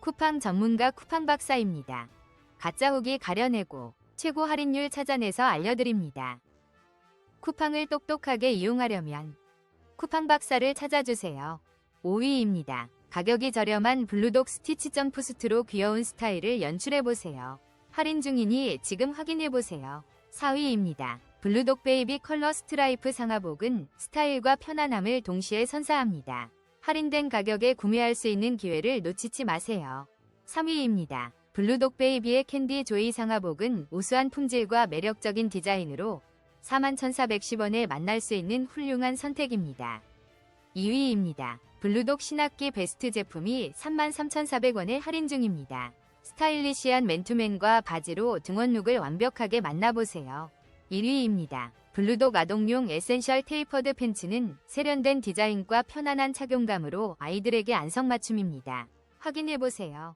쿠팡 전문가 쿠팡 박사입니다. 가짜 후기 가려내고 최고 할인율 찾아내서 알려드립니다. 쿠팡을 똑똑하게 이용하려면 쿠팡 박사를 찾아주세요. 5위입니다. 가격이 저렴한 블루독 스티치 점프수트로 귀여운 스타일을 연출해보세요. 할인 중이니 지금 확인해보세요. 4위입니다. 블루독 베이비 컬러 스트라이프 상하복은 스타일과 편안함을 동시에 선사합니다. 할인된 가격에 구매할 수 있는 기회를 놓치지 마세요. 3위입니다. 블루독 베이비의 캔디 조이 상하복은 우수한 품질과 매력적인 디자인으로 41,410원에 만날 수 있는 훌륭한 선택입니다. 2위입니다. 블루독 신학기 베스트 제품이 33,400원에 할인 중입니다. 스타일리시한 맨투맨과 바지로 등원 룩을 완벽하게 만나보세요. 1위입니다. 블루독 아동용 에센셜 테이퍼드 팬츠는 세련된 디자인과 편안한 착용감으로 아이들에게 안성맞춤입니다. 확인해보세요.